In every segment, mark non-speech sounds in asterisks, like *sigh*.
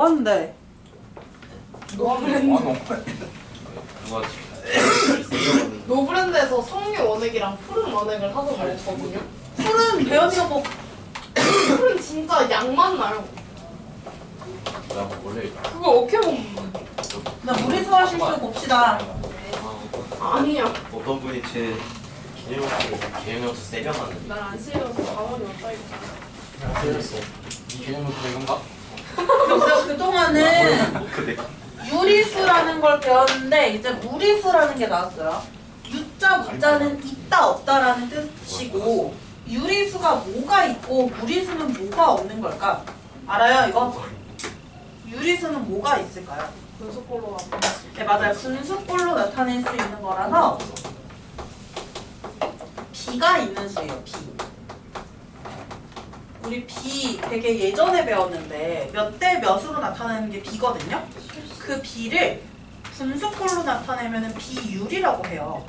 뭔데? 노브랜드 누가 *laughs* 노브랜드에서 석류 원액이랑 푸른 원액을 사서 먹었거든요. 푸른 배현이가 뭐 푸른 진짜 양만 나요. 나 원래 그거 어떻게 먹는 거야? 나 무리수 하실 수 봅시다. 아니야. 어떤 분이 제 개념을 개념부터 때려놨는데 난안 싫어서 가만히 왔다 이거. 때렸어 이 개념은 그건가? 그래서 그동안은 근데 유리수라는 걸 배웠는데 이제 무리수라는 게 나왔어요. 유자 무자는 있다 없다라는 뜻이고 유리수가 뭐가 있고 무리수는 뭐가 없는 걸까? 알아요 이거? 유리수는 뭐가 있을까요? 분수꼴로 가. 네 맞아요. 분수꼴로 나타낼 수 있는 거라서 비가 있는 수예요. 비. 우리 비 되게 예전에 배웠는데 몇 대 몇으로 나타내는 게 비거든요. 그 비를 분수꼴로 나타내면 비율이라고 해요.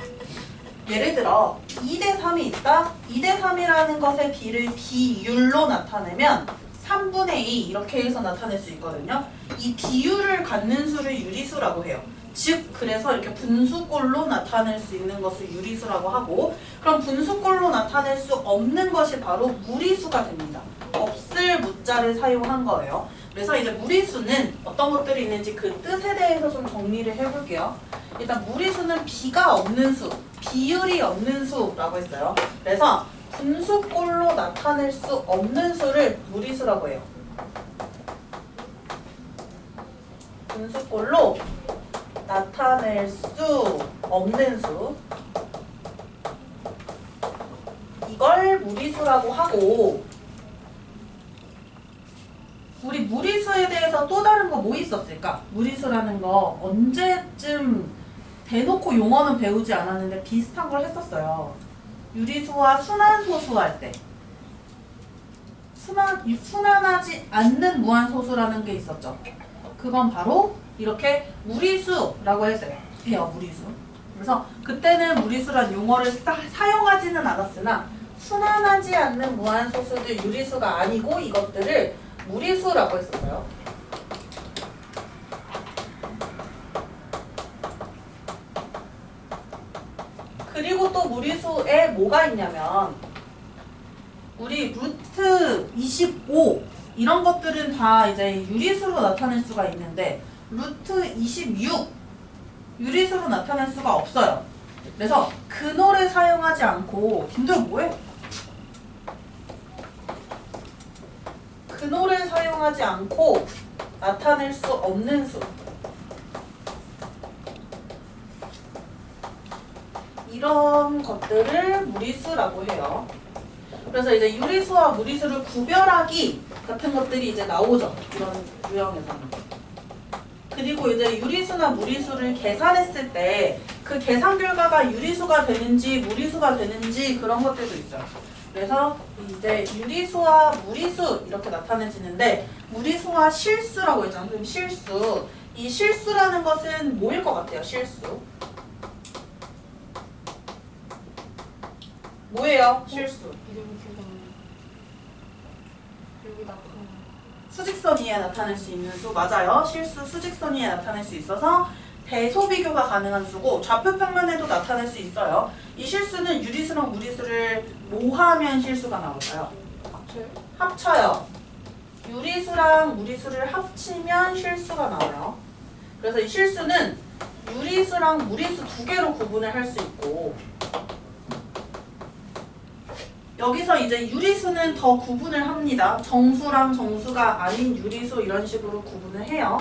예를 들어 2대 3이 있다. 2대 3이라는 것의 비를 비율로 나타내면 3분의 2 이렇게 해서 나타낼 수 있거든요. 이 비율을 갖는 수를 유리수라고 해요. 즉 그래서 이렇게 분수꼴로 나타낼 수 있는 것을 유리수라고 하고 그럼 분수꼴로 나타낼 수 없는 것이 바로 무리수가 됩니다. 없을 무자를 사용한 거예요. 그래서 이제 무리수는 어떤 것들이 있는지 그 뜻에 대해서 좀 정리를 해볼게요. 일단 무리수는 비가 없는 수, 비율이 없는 수라고 했어요. 그래서 분수꼴로 나타낼 수 없는 수를 무리수라고 해요. 분수꼴로 나타낼 수 없는 수 이걸 무리수라고 하고 우리 무리수에 대해서 또 다른 거 뭐 있었을까? 무리수라는 거 언제쯤 대놓고 용어는 배우지 않았는데 비슷한 걸 했었어요. 유리수와 순환소수 할 때. 순환, 이 순환하지 않는 무한소수라는 게 있었죠. 그건 바로 이렇게 무리수라고 했어요. 해요, 무리수. 그래서 그때는 무리수란 용어를 사, 사용하지는 않았으나 순환하지 않는 무한소수들 유리수가 아니고 이것들을 무리수라고 했었어요. 그리고 또 무리수에 뭐가 있냐면 우리 루트 25 이런 것들은 다 이제 유리수로 나타낼 수가 있는데 루트 26 유리수로 나타낼 수가 없어요. 그래서 근호를 사용하지 않고 김도현 뭐해? 근호를 사용하지 않고 나타낼 수 없는 수 이런 것들을 무리수라고 해요. 그래서 이제 유리수와 무리수를 구별하기 같은 것들이 이제 나오죠. 이런 유형에서는. 그리고 이제 유리수나 무리수를 계산했을 때 그 계산 결과가 유리수가 되는지 무리수가 되는지 그런 것들도 있어요. 그래서 이제 유리수와 무리수 이렇게 나타내지는데 무리수와 실수라고 했잖아요. 그럼 실수. 이 실수라는 것은 뭐일 것 같아요? 실수. 뭐예요? 실수. 여기 나타나. 수직선 위에 나타낼 수 있는 수 맞아요. 실수 수직선 위에 나타낼 수 있어서 대소 비교가 가능한 수고 좌표 평면에도 나타낼 수 있어요. 이 실수는 유리수랑 무리수를 모하면 실수가 나올까요? 합쳐요. 유리수랑 무리수를 합치면 실수가 나와요. 그래서 이 실수는 유리수랑 무리수 두 개로 구분을 할 수 있고 여기서 이제 유리수는 더 구분을 합니다. 정수랑 정수가 아닌 유리수 이런 식으로 구분을 해요.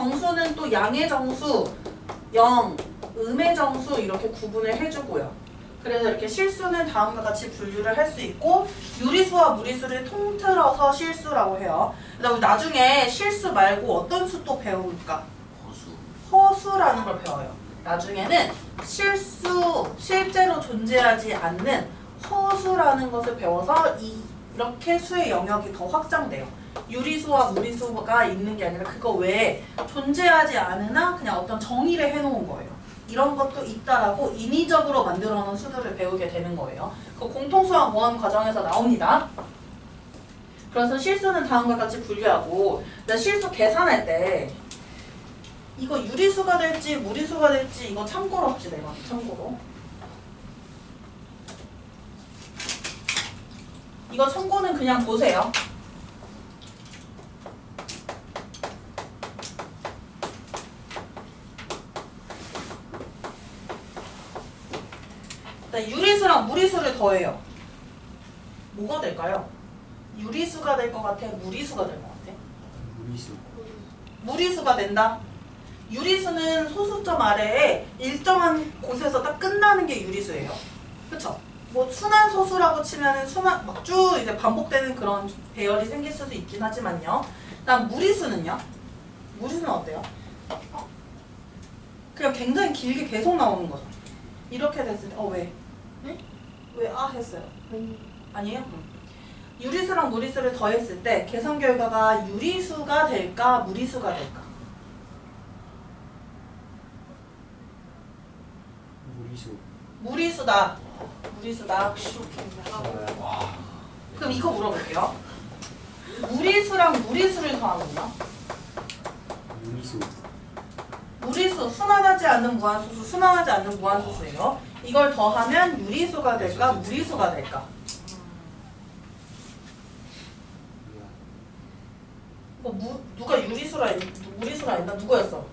정수는 또 양의 정수, 영, 음의 정수 이렇게 구분을 해주고요. 그래서 이렇게 실수는 다음과 같이 분류를 할 수 있고 유리수와 무리수를 통틀어서 실수라고 해요. 그다음 나중에 실수 말고 어떤 수 또 배울까? 허수 허수라는 걸 배워요. 나중에는 실수, 실제로 존재하지 않는 허수라는 것을 배워서 이, 이렇게 수의 영역이 더 확장돼요. 유리수와 무리수가 있는 게 아니라 그거 외에 존재하지 않으나 그냥 어떤 정의를 해놓은 거예요. 이런 것도 있다라고 인위적으로 만들어 놓은 수들을 배우게 되는 거예요. 그 공통수학 모함 과정에서 나옵니다. 그래서 실수는 다음과 같이 분류하고 나 실수 계산할 때 이거 유리수가 될지 무리수가 될지 이거 참고로 합시다 이거 참고로 이거 참고는 그냥 보세요 유리수랑 무리수를 더해요 뭐가 될까요? 유리수가 될 것 같아 무리수가 될 것 같아 무리수 무리수가 된다. 유리수는 소수점 아래에 일정한 곳에서 딱 끝나는 게 유리수예요. 그쵸? 뭐 순환 소수라고 치면은 순환 막 쭉 이제 반복되는 그런 배열이 생길 수도 있긴 하지만요. 난 무리수는요? 무리수는 어때요? 그냥 굉장히 길게 계속 나오는 거죠. 이렇게 됐을 때, 어 왜? 네? 왜아 했어요? 아니에요? 유리수랑 무리수를 더했을 때 계산 결과가 유리수가 될까 무리수가 될까? 무리수 무리수다. 무리수다. 와. 그럼 이거 물어볼게요. 무리수랑 무리수를 더하면요? 무리수 무리수 순환하지 않는 무한소수, 순환하지 않는 무한소수예요. 이걸 더하면 유리수가 될까 무리수가 될까? 이거 무, 누가 유리수라 했, 무리수라 했나? 누구였어?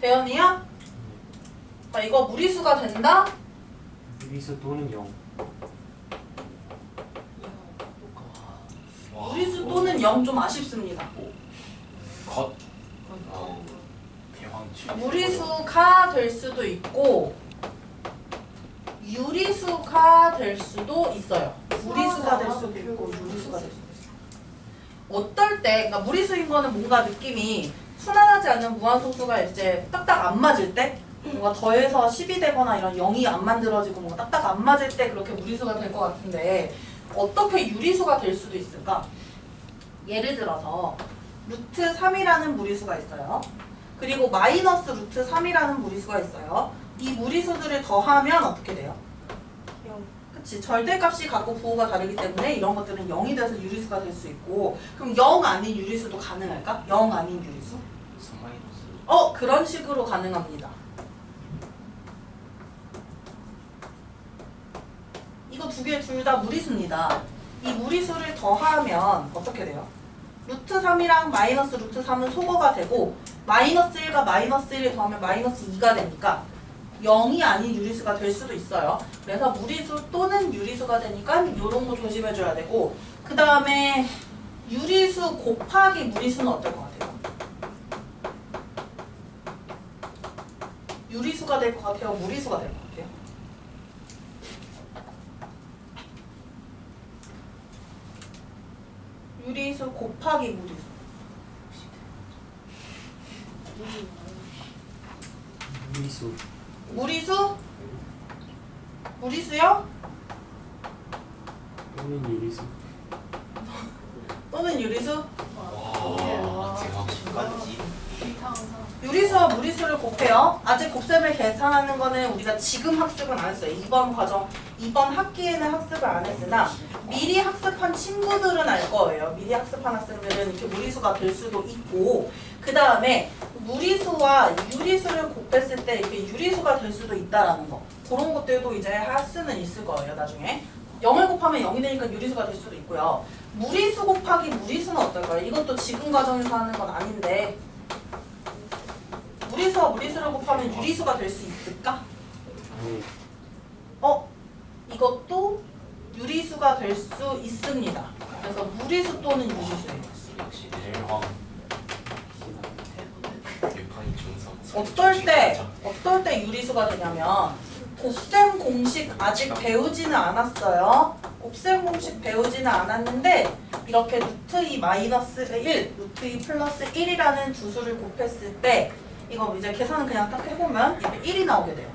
대현이야? 자, 이거 무리수가 된다? 무리수 또는 0 와. 무리수 또는 0 좀 아쉽습니다. 겉. 어. 대왕치. 무리수가 될 수도 있고 유리수가 될 수도 있어요. 무리수가 될 수도 있고 유리수가 될 수도 있어요. 어떨 때, 그러니까 무리수인 거는 뭔가 느낌이 순환하지 않는 무한소수가 이제 딱딱 안 맞을 때 뭔가 더해서 10이 되거나 이런 0이 안 만들어지고 뭔가 딱딱 안 맞을 때 그렇게 무리수가 될 것 같은데 어떻게 유리수가 될 수도 있을까? 예를 들어서 루트 3이라는 무리수가 있어요. 그리고 마이너스 루트 3이라는 무리수가 있어요. 이 무리수들을 더하면 어떻게 돼요? 그치 절대값이 갖고 부호가 다르기 때문에 이런 것들은 0이 돼서 유리수가 될 수 있고 그럼 0 아닌 유리수도 가능할까? 0 아닌 유리수? 어 그런 식으로 가능합니다. 이거 두 개 둘 다 무리수입니다. 이 무리수를 더하면 어떻게 돼요? 루트 3이랑 마이너스 루트 3은 소거가 되고 마이너스 1과 마이너스 1을 더하면 마이너스 2가 되니까 0이 아닌 유리수가 될 수도 있어요. 그래서 무리수 또는 유리수가 되니까 이런 거 조심해줘야 되고 그 다음에 유리수 곱하기 무리수는 어떨 것 같아요? 유리수가 될 것 같아요? 무리수가 될 것 같아요? 유리수 곱하기 무리수. 무리수 무리수? 무리수요? 또는 유리수 또는 유리수? 와. 대왕치까지. 유리수와 무리수를 곱해요. 아직 곱셈을 계산하는 거는 우리가 지금 학습은 안 했어요. 이번 과정, 이번 학기에는 학습을 안 했으나 미리 학습한 친구들은 알 거예요. 미리 학습한 학생들은 이렇게 무리수가 될 수도 있고 그 다음에 무리수와 유리수를 곱했을 때 이렇게 유리수가 될 수도 있다라는 거. 그런 것들도 이제 할 수는 있을 거예요. 나중에. 0을 곱하면 0이 되니까 유리수가 될 수도 있고요. 무리수 곱하기 무리수는 어떨까요? 이것도 지금 과정에서 하는 건 아닌데 무리수와 무리수를 곱하면 유리수가 될 수 있을까? 어? 이것도 유리수가 될 수 있습니다. 그래서 무리수 또는 유리수예요. 역시 대왕. 육판이 중성. 어떨 때 어떨 때 유리수가 되냐면 곱셈 공식 아직 배우지는 않았어요. 곱셈 공식 배우지는 않았는데 이렇게 루트 2 마이너스 1, 루트 2 플러스 1이라는 두 수를 곱했을 때 이거 이제 계산은 그냥 딱 해보면 이렇게 1이 나오게 돼요.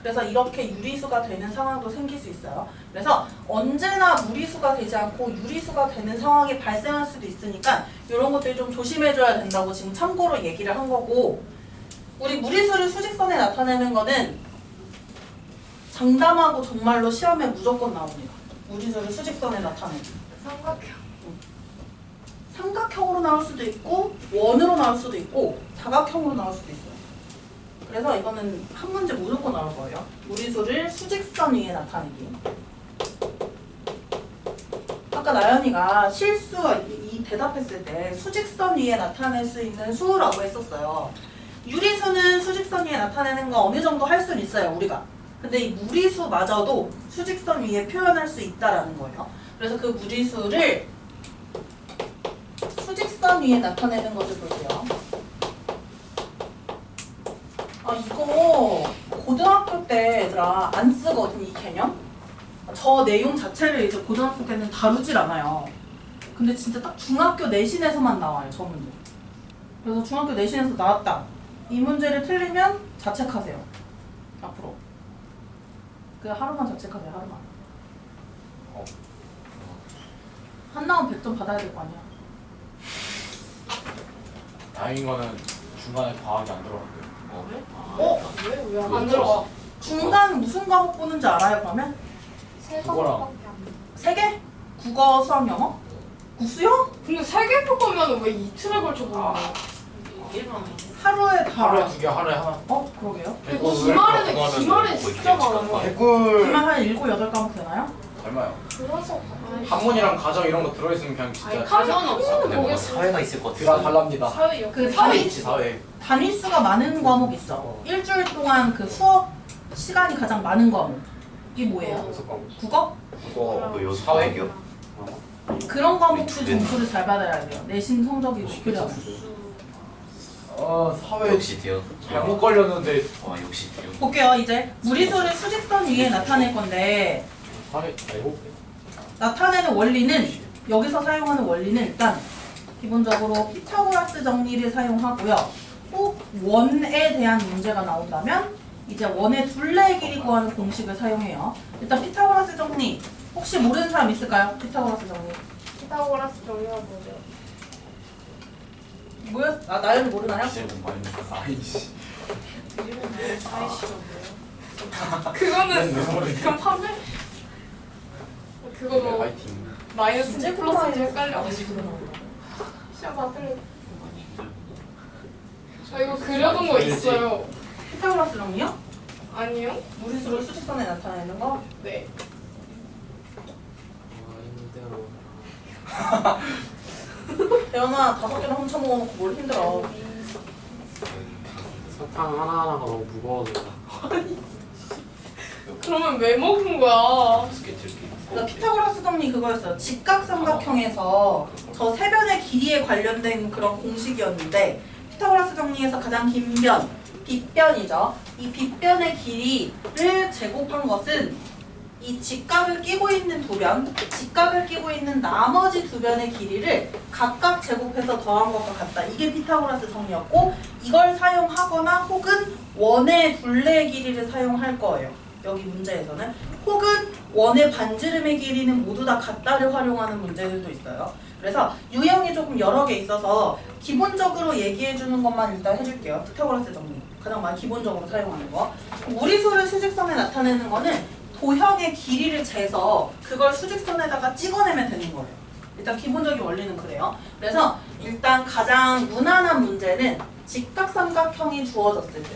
그래서 이렇게 유리수가 되는 상황도 생길 수 있어요. 그래서 언제나 무리수가 되지 않고 유리수가 되는 상황이 발생할 수도 있으니까 이런 것들 좀 조심해줘야 된다고 지금 참고로 얘기를 한 거고 우리 무리수를 수직선에 나타내는 거는 장담하고 정말로 시험에 무조건 나옵니다. 무리수를 수직선에 나타내는. 삼각형. 세로로 나올 수도 있고 원으로 나올 수도 있고 사각형으로 나올 수도 있어요. 그래서 이거는 한 문제 무조건 나올 거예요. 무리수를 수직선 위에 나타내기. 아까 나연이가 실수 이, 이 대답했을 때 수직선 위에 나타낼 수 있는 수라고 했었어요. 유리수는 수직선 위에 나타내는 거 어느 정도 할 수는 있어요, 우리가. 근데 이 무리수마저도 수직선 위에 표현할 수 있다라는 거예요. 그래서 그 무리수를 수직선 위에 나타내는 것을 볼게요. 아 이거 고등학교 때 얘들아 안 쓰거든 이 개념. 저 내용 자체를 이제 고등학교 때는 다루질 않아요. 근데 진짜 딱 중학교 내신에서만 나와요 저 문제. 그래서 중학교 내신에서 나왔다. 이 문제를 틀리면 자책하세요. 앞으로. 그 하루만 자책하세요 하루만. 어. 한 나온 100점 받아야 될 거 아니야. 다행인 거는 중간에 과학이 안 들어갔대요. 어? 왜? 왜안 들어가? 중간 무슨 과목 보는지 알아요 그러면? 세 그거랑. 과목밖에 안 돼. 세 개? 국어, 수학, 영어? 국수요? 근데 세개 거면 왜 이틀에 걸쳐 보는 거야? 하루에 다. 하루에 두 개, 하루에 하나. 어? 그러게요. 근데 백골 기말에는 그거 하면 기말에 뭐 진짜 이렇게 많아요. 백골 그러면 한 일곱 여덟 과목 되나요? 얼마요? 그래서 한문이랑 가정 이런 거 들어있으면 그냥 진짜 가정은 없어. 근데 뭔가 사회가 있을 것 드라 같아. 달랍니다. 사회 역. 그 사회 사회- 치 사회. 단위 수가 많은 과목 있죠. 일주일 동안 그 수업 시간이 가장 많은 과목. 이게 뭐예요? 여섯 과목. 국어? 그거 뭐 요새 사회? 사회요? 그런 과목도 점수를 잘 받아야 돼요. 내신 성적이 높으려면. 어 사회 역시 대요. 잘못 걸렸는데 와 역시 대요. 볼게요. 이제 무리수를 수직선 위에 나타낼 건데 사회 아이고 나타내는 원리는 여기서 사용하는 원리는 일단 기본적으로 피타고라스 정리를 사용하고요. 꼭 원에 대한 문제가 나온다면 이제 원의 둘레의 길이 구하는 공식을 사용해요. 일단 피타고라스 정리 혹시 모르는 사람 있을까요? 피타고라스 정리 피타고라스 정리가 뭐죠? 뭐였? 아 나연이 모르나요? 많이 했어. 아이씨. 그거는 내 머리. 그럼 판매? 그거 뭐 파이팅. 마이너스인지 플러스인지 헷갈려. 아, 그러나. 시험 다 틀려. 저 이거 그려둔 거 있어요. 피타고라스 정리요? 아니요? 무리수를 수직선에 나타내는 거? 네. *laughs* *laughs* 아. 대현아 다섯 개나 훔쳐 먹어놓고 뭘 힘들어? 사탕 하나하나가 너무 무거워서. 그러면 왜 먹은 거야? 그러니까 피타고라스 정리 그거였어요. 직각삼각형에서 저 세 변의 길이에 관련된 그런 공식이었는데 피타고라스 정리에서 가장 긴 변, 빗변이죠. 이 빗변의 길이를 제곱한 것은 이 직각을 끼고 있는 두 변, 직각을 끼고 있는 나머지 두 변의 길이를 각각 제곱해서 더한 것과 같다. 이게 피타고라스 정리였고 이걸 사용하거나 혹은 원의 둘레의 길이를 사용할 거예요. 여기 문제에서는 혹은 원의 반지름의 길이는 모두 다 같다를 활용하는 문제들도 있어요. 그래서 유형이 조금 여러 개 있어서 기본적으로 얘기해 주는 것만 일단 해줄게요. 피타고라스 정리. 가장 많이 기본적으로 사용하는 거. 무리수를 수직선에 나타내는 거는 도형의 길이를 재서 그걸 수직선에다가 찍어내면 되는 거예요. 일단 기본적인 원리는 그래요. 그래서 일단 가장 무난한 문제는 직각삼각형이 주어졌을 때.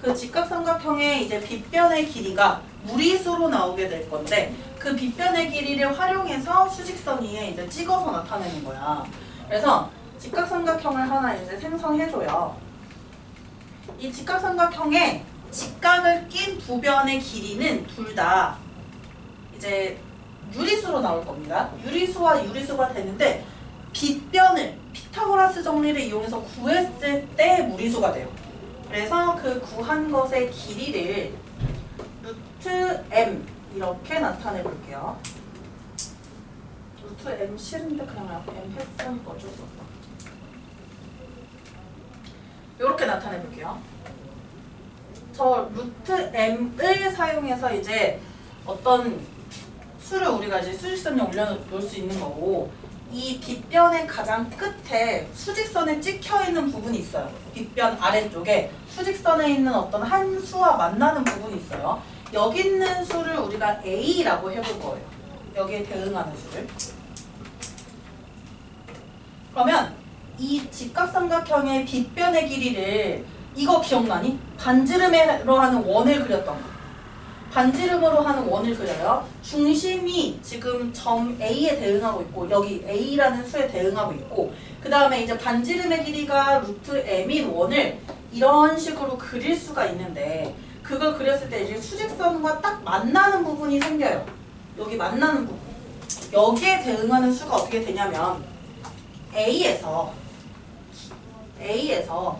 그 직각삼각형의 이제 빗변의 길이가 무리수로 나오게 될 건데 그 빗변의 길이를 활용해서 수직선 위에 이제 찍어서 나타내는 거야. 그래서 직각삼각형을 하나 이제 생성해줘요. 이 직각삼각형에 직각을 낀 두 변의 길이는 둘 다 이제 유리수로 나올 겁니다. 유리수와 유리수가 되는데 빗변을 피타고라스 정리를 이용해서 구했을 때 무리수가 돼요. 그래서 그 구한 것의 길이를 루트 m 이렇게 나타내 볼게요. 루트 m 싫은데 그냥 m 했으면 어쩔 수 없다. 이렇게 나타내 볼게요. 저 루트 m을 사용해서 이제 어떤 수를 우리가 이제 수직선에 올려놓을 수 있는 거고 이 빗변의 가장 끝에 수직선에 찍혀 있는 부분이 있어요. 빗변 아래쪽에 수직선에 있는 어떤 한 수와 만나는 부분이 있어요. 여기 있는 수를 우리가 A라고 해볼 거예요. 여기에 대응하는 수를. 그러면 이 직각삼각형의 빗변의 길이를 이거 기억나니? 반지름으로 하는 원을 그렸던 거. 반지름으로 하는 원을 그려요. 중심이 지금 점 A에 대응하고 있고 여기 A라는 수에 대응하고 있고 그 다음에 이제 반지름의 길이가 루트 M인 원을 이런 식으로 그릴 수가 있는데 그걸 그렸을 때 이제 수직선과 딱 만나는 부분이 생겨요. 여기 만나는 부분. 여기에 대응하는 수가 어떻게 되냐면 A에서 A에서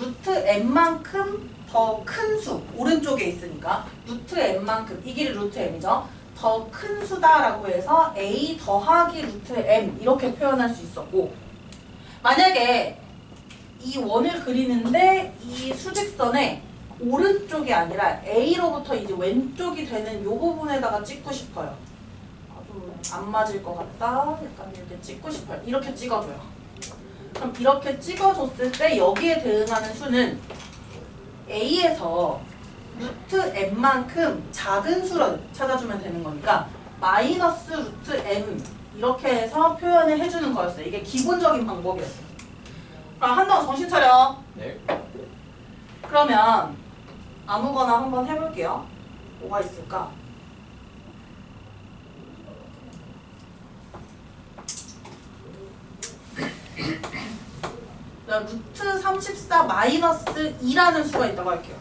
루트 M만큼 더 큰 수, 오른쪽에 있으니까 루트 M만큼, 이 길이 루트 M이죠. 더 큰 수다라고 해서 A 더하기 루트 M 이렇게 표현할 수 있었고 만약에 이 원을 그리는데 이 수직선에 오른쪽이 아니라 A로부터 이제 왼쪽이 되는 이 부분에다가 찍고 싶어요. 아, 좀 안 맞을 것 같다. 약간 이렇게 찍고 싶어요. 이렇게 찍어줘요. 그럼 이렇게 찍어줬을 때 여기에 대응하는 수는 A에서 루트 M만큼 작은 수를 찾아주면 되는 거니까 마이너스 루트 M 이렇게 해서 표현을 해주는 거였어요. 이게 기본적인 방법이었어요. 그럼 한동안 정신 차려. 네. 그러면 아무거나 한번 해볼게요. 뭐가 있을까? 루트 34 마이너스 2라는 수가 있다고 할게요.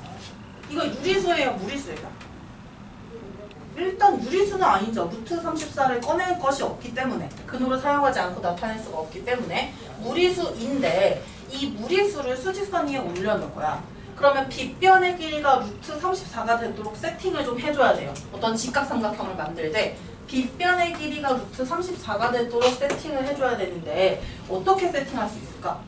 이거 유리수예요, 무리수예요? 일단 유리수는 아니죠. 루트 34를 꺼낼 것이 없기 때문에 근호를 사용하지 않고 나타낼 수가 없기 때문에 무리수인데 이 무리수를 수직선 위에 올려놓을 거야. 그러면 빗변의 길이가 루트 34가 되도록 세팅을 좀 해줘야 돼요. 어떤 직각삼각형을 만들 때 빗변의 길이가 루트 34가 되도록 세팅을 해줘야 되는데 어떻게 세팅할 수 있을까?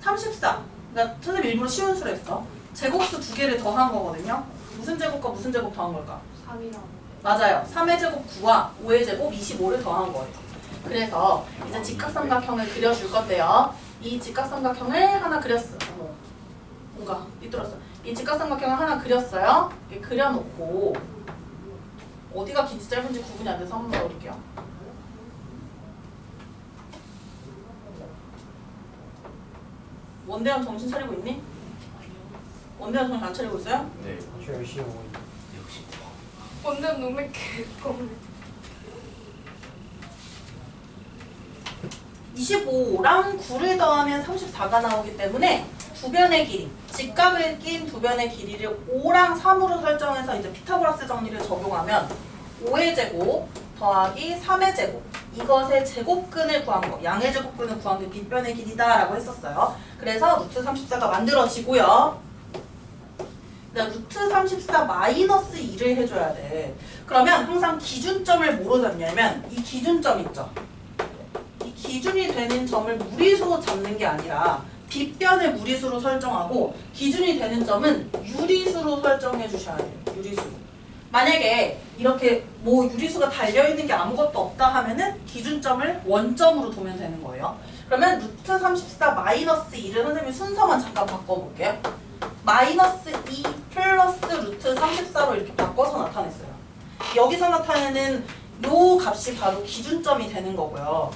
34. 그러니까 선생님 일부러 쉬운 수로 했어. 제곱수 두 개를 더한 거거든요. 무슨 제곱과 무슨 제곱 더한 걸까? 3이라고. 맞아요. 3의 제곱 9와 5의 제곱 25를 더한 거예요. 그래서 이제 직각삼각형을 그려줄 건데요. 이 직각삼각형을 하나 그렸어. 어머, 뭔가 삐뚤었어. 이 직각삼각형을 하나 그렸어요. 이렇게 그려놓고 어디가 긴지 짧은지 구분이 안 돼서 한번 넣어볼게요. 원대현 정신 차리고 있니? 원대현 정신 안 차리고 있어요? 네. 저 열심히 하고. 역시. 완전 눈에 개껌. 25랑 9를 더하면 34가 나오기 때문에 두 변의 길이, 직각을 낀 두 변의 길이를 5랑 3으로 설정해서 이제 피타고라스 정리를 적용하면 5의 제곱 더하기 3의 제곱 이것의 제곱근을 구한 거, 양의 제곱근을 구한 게 빗변의 길이다라고 했었어요. 그래서 루트 34가 만들어지고요. 나 루트 34 마이너스 2를 해줘야 돼. 그러면 항상 기준점을 뭐로 잡냐면 이 기준점 있죠. 이 기준이 되는 점을 무리수로 잡는 게 아니라 빗변을 무리수로 설정하고 기준이 되는 점은 유리수로 설정해 주셔야 돼요. 유리수. 만약에 이렇게 뭐 유리수가 달려 있는 게 아무것도 없다 하면은 기준점을 원점으로 두면 되는 거예요. 그러면 루트 34 마이너스 2를 선생님이 순서만 잠깐 바꿔볼게요. 마이너스 2 플러스 루트 34로 이렇게 바꿔서 나타냈어요. 여기서 나타내는 요 값이 바로 기준점이 되는 거고요.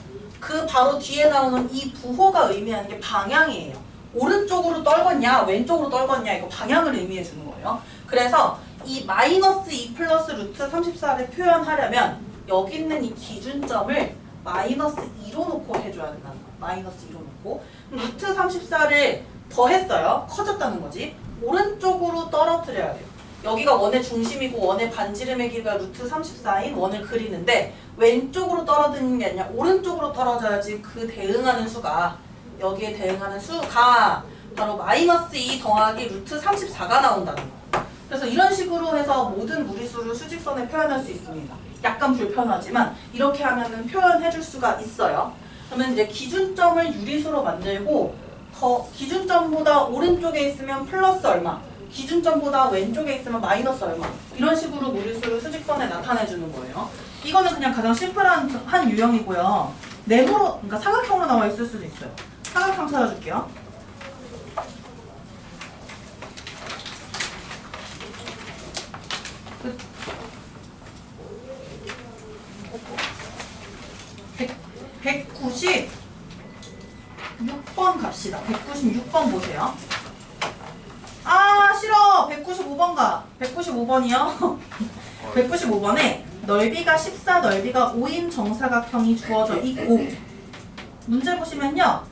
그 바로 뒤에 나오는 이 부호가 의미하는 게 방향이에요. 오른쪽으로 떨궜냐, 왼쪽으로 떨궜냐, 이거 방향을 의미해 주는 거예요. 그래서 이 마이너스 2 플러스 루트 34를 표현하려면 여기 있는 이 기준점을 마이너스 2로 놓고 해줘야 된다는 거예요. 마이너스 2로 놓고. 루트 34를 더했어요. 커졌다는 거지. 오른쪽으로 떨어뜨려야 돼요. 여기가 원의 중심이고 원의 반지름의 길이가 루트 34인 원을 그리는데 왼쪽으로 떨어지는 게 아니라 오른쪽으로 떨어져야지 그 대응하는 수가 여기에 대응하는 수가 바로 마이너스 2 더하기 루트 34가 나온다는 거. 그래서 이런 식으로 해서 모든 무리수를 수직선에 표현할 수 있습니다. 약간 불편하지만 이렇게 하면은 표현해 줄 수가 있어요. 그러면 이제 기준점을 유리수로 만들고 더 기준점보다 오른쪽에 있으면 플러스 얼마, 기준점보다 왼쪽에 있으면 마이너스 얼마 이런 식으로 무리수를 수직선에 나타내 주는 거예요. 이거는 그냥 가장 심플한 한 유형이고요. 네모로 그러니까 사각형으로 나와 있을 수도 있어요. 사각형 찾아줄게요. 백190 196번 갑시다. 196번 보세요. 아, 싫어. 195번 가. 195번이요. 195번에 넓이가 14, 넓이가 5인 정사각형이 주어져 있고 문제 보시면요.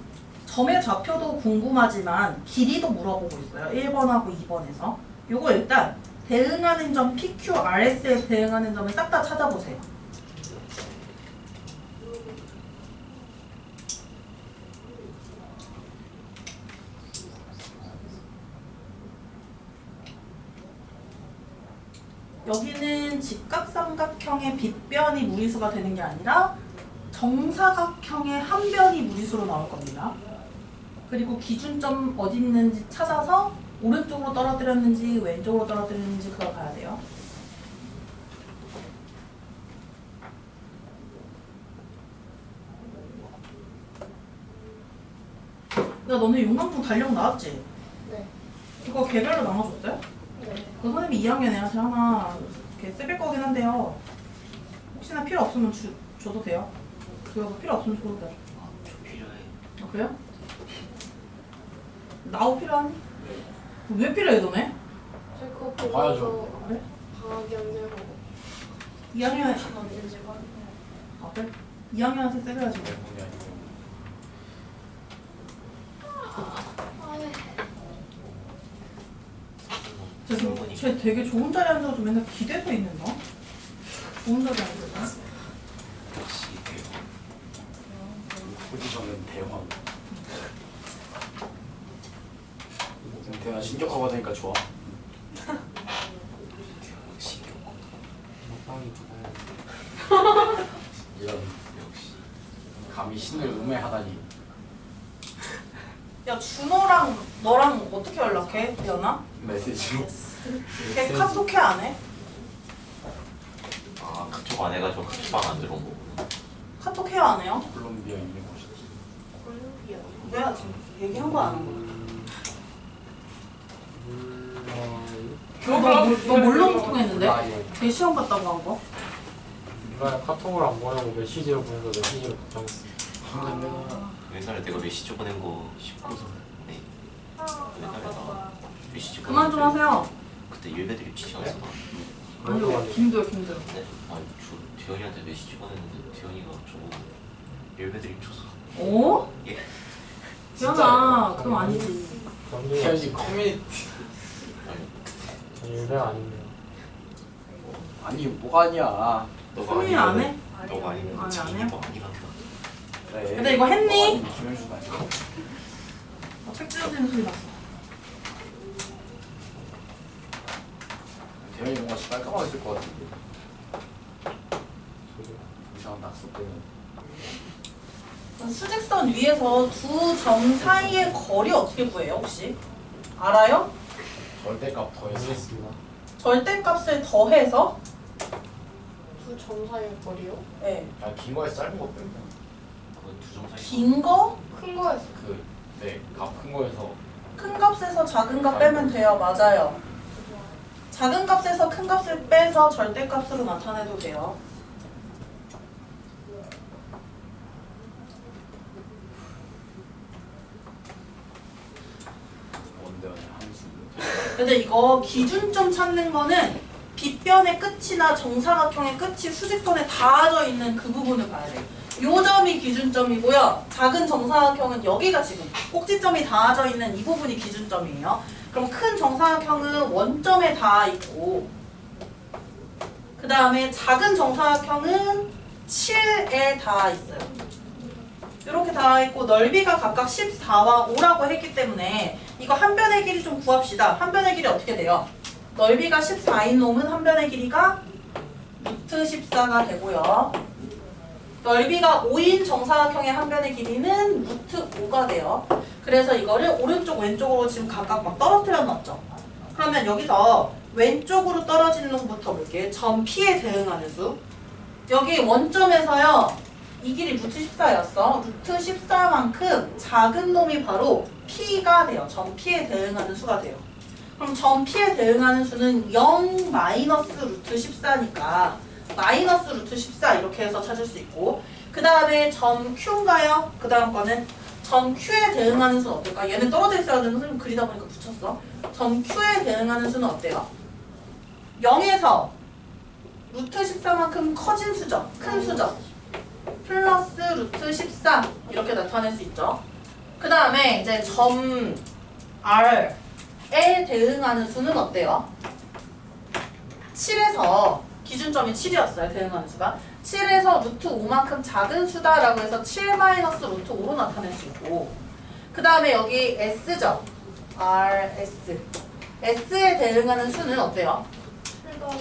점의 좌표도 궁금하지만 길이도 물어보고 있어요. 1번하고 2번에서. 요거 일단 대응하는 점 PQRS에 대응하는 점을 싹 다 찾아보세요. 여기는 직각삼각형의 빗변이 무리수가 되는 게 아니라 정사각형의 한 변이 무리수로 나올 겁니다. 그리고 기준점 어디 있는지 찾아서 오른쪽으로 떨어뜨렸는지 왼쪽으로 떨어뜨렸는지 그걸 봐야 돼요. 야 너네 용광풍 달력 나왔지? 네. 그거 개별로 나눠줬어요? 네. 그 선생님이 2학년 애한테 하나 이렇게 쓰빌 거긴 한데요. 혹시나 필요 없으면 주, 줘도 돼요. 그거 필요 없으면 줘도 돼요. 저 필요해. 아, 그래요? 나오 필요하니? 왜 필요해 너네? 저 그거 보고 봐야죠. 그래? 방학이 언제고 2학년 언제인지 봐. 아 그래? 2학년한테 쓰려야지 뭐. 쟤, 되게 좋은 자리에 앉아서 맨날 기대서 있는 거? 좋은 자리에 앉아서 역시 대박. 포지션은 대왕. 대왕 신격화가 되니까 좋아. 이런 역시. 감히 신을 음해하다니. 야 준호랑 너랑 어떻게 연락해? 연아? 메시지로. 걔 카톡해 안 해? 아 그쪽 안 해가지고 그방 안 들어온 거구나. 카톡해 안 해요? 콜롬비아 있는 곳이지. 콜롬비아. 왜 지금 얘기한 거안한 거야? 너, 너, 너 뭘로 소통했는데? 아, 예. 걔 시험 봤다고 한 거? 누가 카톡을 안 보내고 메시지로 보내서 메시지로 답장했어. 옛날에 내가 메시지 보낸 거 19선. 네. 옛날에 나 메시지 그만 좀 하세요. 그때 일베드립 치셨어. 아니요, 김도요, 김도요. 네. 아니 저 디현이한테 메시지 보냈는데 디현이가 저거 일베드립 쳐서. 어? 예. 지연아, 그럼 아니지. 태연이 커뮤니티. 아니 전 일배 아닌데요. 아니 뭐가 아니야. 너가 아니면 안 해? 너가 아니면 아니, 안 해? 뭐. 그래. 근데 이거 했니? 너 아니면 김현준 아니야. 어, 찢어지는 소리 났어. 태연이 뭔가 깔끔하게 쓸 것 같은데. 이상한 낙서 때문에. 수직선 위에서 두 점 사이의 거리 어떻게 구해요, 혹시? 알아요? 절대값 더해서. 절대값을 더해서 두 점 사이의 거리요? 네. 그냥 긴 거에서 짧은 거 빼면. 그두점 사이. 긴 거, 큰 거에서. 그, 네, 값 큰 거에서. 큰 값에서 작은 값 빼면 돼요. 맞아요. 작은 값에서 큰 값을 빼서 절대값으로 나타내도 돼요. 근데 이거 기준점 찾는 거는 빗변의 끝이나 정사각형의 끝이 수직선에 닿아져 있는 그 부분을 봐야 돼요. 요 점이 기준점이고요. 작은 정사각형은 여기가 지금 꼭지점이 닿아져 있는 이 부분이 기준점이에요. 그럼 큰 정사각형은 원점에 닿아 있고 그 다음에 작은 정사각형은 7에 닿아 있어요. 이렇게 닿아 있고 넓이가 각각 14와 5라고 했기 때문에 이거 한 변의 길이 좀 구합시다. 한 변의 길이 어떻게 돼요? 넓이가 14인 놈은 한 변의 길이가 루트 14가 되고요. 넓이가 5인 정사각형의 한 변의 길이는 루트 5가 돼요. 그래서 이거를 오른쪽 왼쪽으로 지금 각각 막 떨어뜨려 놨죠. 그러면 여기서 왼쪽으로 떨어지는 놈부터 볼게요. 점 P에 대응하는 수. 여기 원점에서요. 이 길이 루트 14였어. 루트 14만큼 작은 놈이 바로 P가 돼요. 점 P에 대응하는 수가 돼요. 그럼 점 P에 대응하는 수는 0 마이너스 루트 14니까 마이너스 루트 14 이렇게 해서 찾을 수 있고 그 다음에 점 Q인가요? 그 다음 거는 점 Q에 대응하는 수는 어떨까? 얘는 떨어져 있어야 되는 선생님 그리다 보니까 붙였어. 점 Q에 대응하는 수는 어때요? 0에서 루트 14만큼 커진 수죠. 큰 수죠. 플러스 루트 14 이렇게 나타낼 수 있죠. 그 다음에 이제 점 R에 대응하는 수는 어때요? 7에서 기준점이 7이었어요. 대응하는 수가. 7에서 루트 5만큼 작은 수다라고 해서 7 마이너스 루트 5로 나타낼 수 있고 그 다음에 여기 S죠. RS. S에 대응하는 수는 어때요?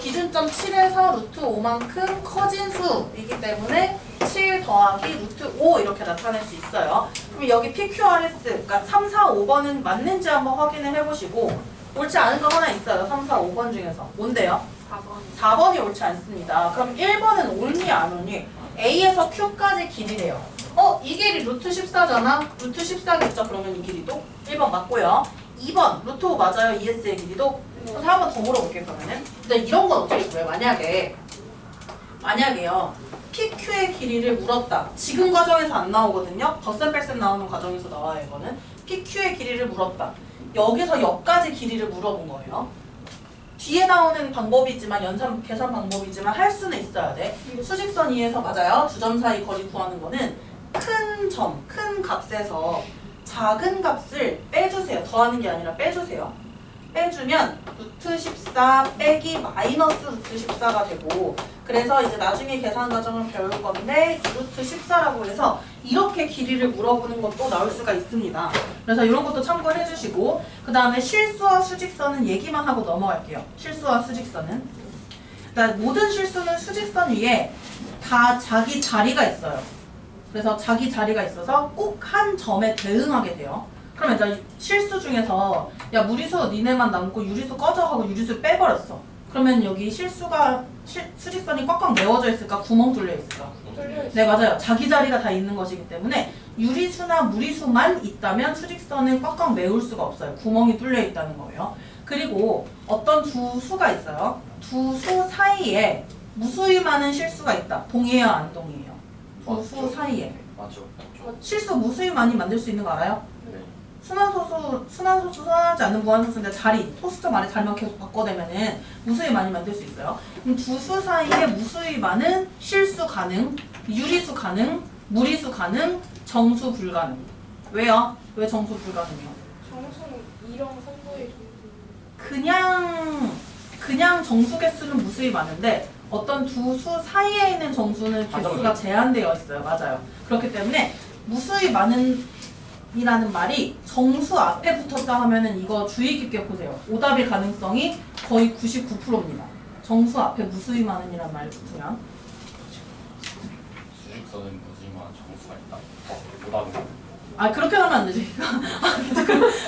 기준점 7에서 루트 5만큼 커진 수이기 때문에 7 더하기 루트 5 이렇게 나타낼 수 있어요. 그럼 여기 PQRS, 그러니까 3, 4, 5번은 맞는지 한번 확인을 해보시고 옳지 않은 거 하나 있어요. 3, 4, 5번 중에서. 뭔데요? 4번. 4번 이 옳지 않습니다. 그럼 1번은 옳니 안 옳니? A에서 Q까지 길이래요. 어? 이 길이 루트 14잖아? 루트 14겠죠? 그러면 이 길이도? 1번 맞고요. 2번 루트 5 맞아요? ES의 길이도? 그래서 한 번 더 물어볼게요 그러면은. 근데 이런 건 어떻게 있어요? 만약에 만약에요. PQ의 길이를 물었다. 지금 과정에서 안 나오거든요. 덧셈 뺄셈 나오는 과정에서 나와요 이거는. PQ의 길이를 물었다. 여기서 여기까지 길이를 물어본 거예요. 뒤에 나오는 방법이지만 연산 계산 방법이지만 할 수는 있어야 돼. 수직선 위에서 맞아요. 두 점 사이 거리 구하는 거는 큰 점, 큰 값에서 작은 값을 빼주세요. 더하는 게 아니라 빼주세요. 빼주면 루트 14 빼기 마이너스 루트 14가 되고 그래서 이제 나중에 계산 과정을 배울 건데 이 루트 14라고 해서 이렇게 길이를 물어보는 것도 나올 수가 있습니다. 그래서 이런 것도 참고해 주시고 그 다음에 실수와 수직선은 얘기만 하고 넘어갈게요. 실수와 수직선은 그러니까 모든 실수는 수직선 위에 다 자기 자리가 있어요. 그래서 자기 자리가 있어서 꼭 한 점에 대응하게 돼요. 그러면 이제 실수 중에서 야 무리수 니네만 남고 유리수 꺼져 하고 유리수 빼버렸어. 그러면 여기 실수가 실, 수직선이 꽉꽉 메워져 있을까 구멍 뚫려 있을까? 네 맞아요. 자기 자리가 다 있는 것이기 때문에 유리수나 무리수만 있다면 수직선을 꽉꽉 메울 수가 없어요. 구멍이 뚫려 있다는 거예요. 그리고 어떤 두 수가 있어요. 두 수 사이에 무수히 많은 실수가 있다. 동의해요, 안 동의해요? 두 수 사이에 맞죠? 실수 무수히 많이 만들 수 있는 거 알아요? 네. 순환 소수, 순환 소수 순환하지 않는 무한 소수인데 자리, 소수점 아래 자리만 계속 바꿔대면은 무수히 많이 만들 수 있어요. 그럼 두 수 사이에 무수히 많은 실수 가능, 유리수 가능, 무리수 가능, 정수 불가능. 왜요? 왜 정수 불가능해요? 정수는 2랑 3도의 정수. 그냥 그냥 정수 개수는 무수히 많은데 어떤 두 수 사이에 있는 정수는 개수가 제한되어 있어요. 맞아요. 그렇기 때문에 무수히 많은 이라는 말이 정수 앞에 붙었다 하면은 이거 주의 깊게 보세요. 오답일 가능성이 거의 99%입니다. 정수 앞에 무수히 많은이라는 말이 붙으면 수직선은 무지만 정수가 있다. 어, 오답은 아 그렇게 하면 안 되지. *laughs*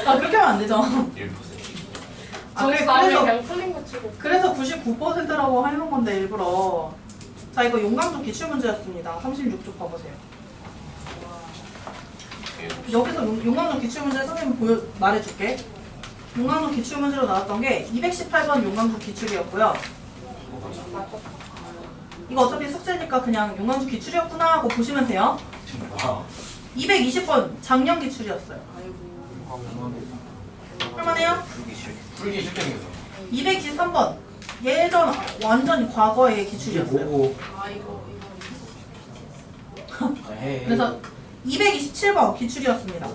아 그렇게 하면 안 되죠. 1% 아, 그래, 정수 안에 그래서 그냥 풀린 거 치고. 그래서 99%라고 해놓은 건데 일부러 자 이거 용광도 기출 문제였습니다 36쪽 봐보세요 여기서 용- 용광도 기출 문제 선생님 보여 말해줄게. 용광도 기출 문제로 나왔던 게 218번 용광도 기출이었고요. 이거 어차피 숙제니까 그냥 용광도 기출이었구나 하고 보시면 돼요. 와 220번 작년 기출이었어요. 할만해요? 풀기 쉽게 생겨서 223번 예전 완전히 과거의 기출이었어요. 그래서 227번 기출이었습니다.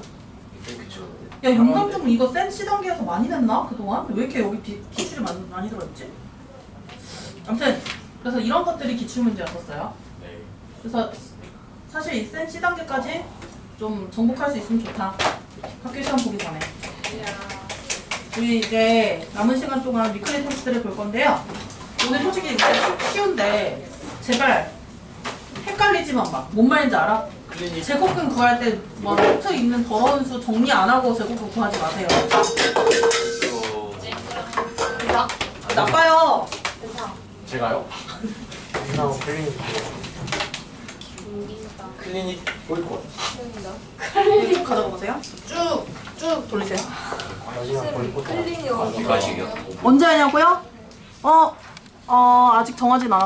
이렇게 쳐야 용광중 이거 센 시단계에서 많이 냈나 그동안? 왜 이렇게 여기 비, 기출이 많이, 많이 들어있지? 아무튼 그래서 이런 것들이 기출 문제였었어요. 네 그래서 사실 이 센 시단계까지 좀 정복할 수 있으면 좋다. 학교 시험 보기 전에. 우리 이제 남은 시간 동안 위클리 테스트를 볼 건데요. 오늘 솔직히 이제 쉬운데 제발 헷갈리지만 마. 뭔 말인지 알아? 클리닉 제곱근 구할 때뭐 노트 있는 더러운 수 정리 안 하고 제곱근 구하지 마세요. 또 나, 나빠요. 괜찮아. 제가요? 이나고 클리닉. 클리닉 보이콧 클린다. 쭉 가져가 보세요. 쭉, 쭉 돌리세요. 마지막 거의 꽂아 클린이요. 이과식이요? 언제 하냐고요? 어, 어, 아직 정하진 않았어요.